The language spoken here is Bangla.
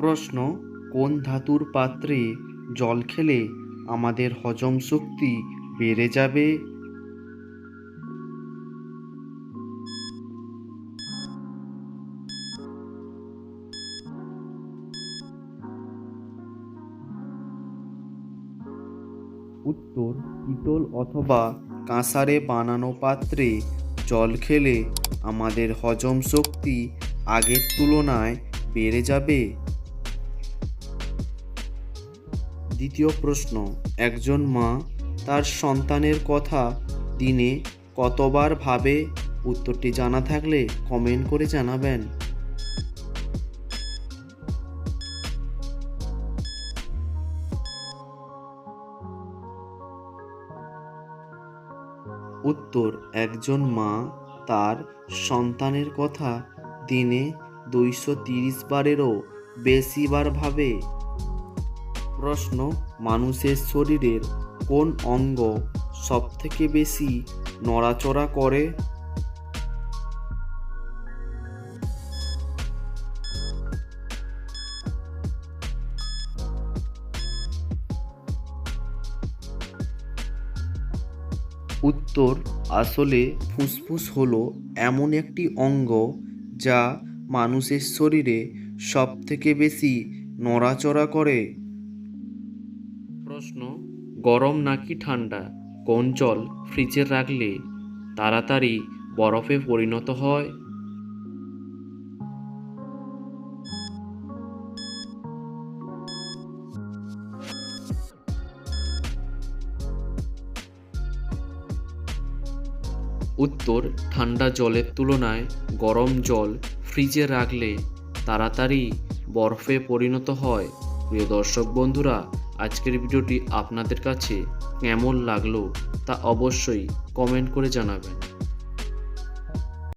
প্রশ্ন, কোন ধাতুর পাত্রে জল খেলে আমাদের হজম শক্তি বেড়ে যাবে? উত্তর, পিতল অথবা কাঁসারে বানানো পাত্রে জল খেলে আমাদের হজম শক্তি আগের তুলনায় বেড়ে যাবে। দ্বিতীয় প্রশ্ন, একজন মা তার সন্তানের কথা দিনে কতবার ভাবে? উত্তরটি জানা থাকলে কমেন্ট করে জানাবেন। উত্তর, একজন মা তার সন্তানের কথা দিনে দুইশো তিরিশ বারেরও বেশিবার ভাবে। প্রশ্ন, মানুষের শরীরের কোন অঙ্গ সবথেকে বেশি নড়াচড়া করে? উত্তর, আসলে ফুসফুস হলো এমন একটি অঙ্গ যা মানুষের শরীরে সবথেকে বেশি নড়াচড়া করে। প্রশ্ন, গরম নাকি ঠান্ডা? কোন জল ফ্রিজে রাখলে তাড়াতাড়ি বরফে পরিণত হয়? উত্তর, ঠান্ডা জলের তুলনায় গরম জল ফ্রিজে রাখলে তাড়াতাড়ি বরফে পরিণত হয়। প্রিয় দর্শক বন্ধুরা আজকের ভিডিওটি আপনাদের কাছে কেমন লাগল তা অবশ্যই কমেন্ট করে জানাবেন।